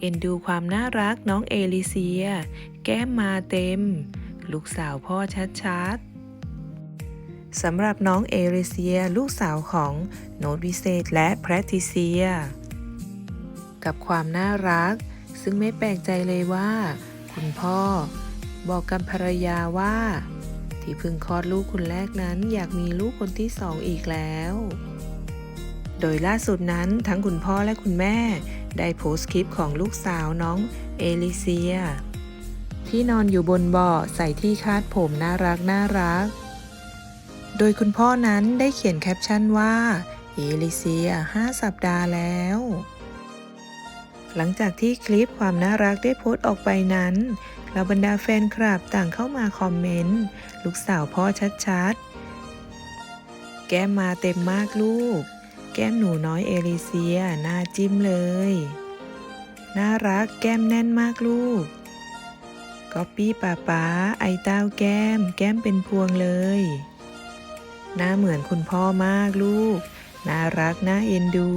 เอ็นดูความน่ารักน้องเอลิเซีย แก้มมาเต็ม ลูกสาวพ่อชัดๆสำหรับน้องเอลิเซียลูกสาวของโนตวิเศษและแพทริเซีย กับความน่ารัก ซึ่งไม่แปลกใจเลยว่า คุณพ่อ บอกกับภรรยาว่า ที่เพิ่งคลอดลูกคนแรกนั้นอยากมีลูกคนที่สองอีกแล้ว โดยล่าสุดนั้นทั้งคุณพ่อและคุณแม่ ได้โพสต์คลิปของลูกสาวน้องเอลิเซีย ที่นอนอยู่บนเบาะใส่ที่คาดผมน่ารักน่ารัก โดยคุณพ่อนั้นได้เขียนแคปชั่นว่า เอลิเซีย 5 สัปดาห์แล้ว หลังจากที่คลิปความน่ารักได้โพสต์ออกไปนั้นเหล่าบรรดาแฟนคลับต่างเข้ามาคอมเมนต์ ลูกสาวพ่อชัดๆ แก้มมาเต็มมากลูก ก้มหนูน้อยเอลิเซียน่าจิ้มเลย น่ารักแก้มแน่นมากลูกก๊อปปี้ป้าป้าไอเต้าแก้ม แก้มเป็นพวงเลยหน้าเหมือนคุณพ่อมากลูก น่ารักน่าเอ็นดู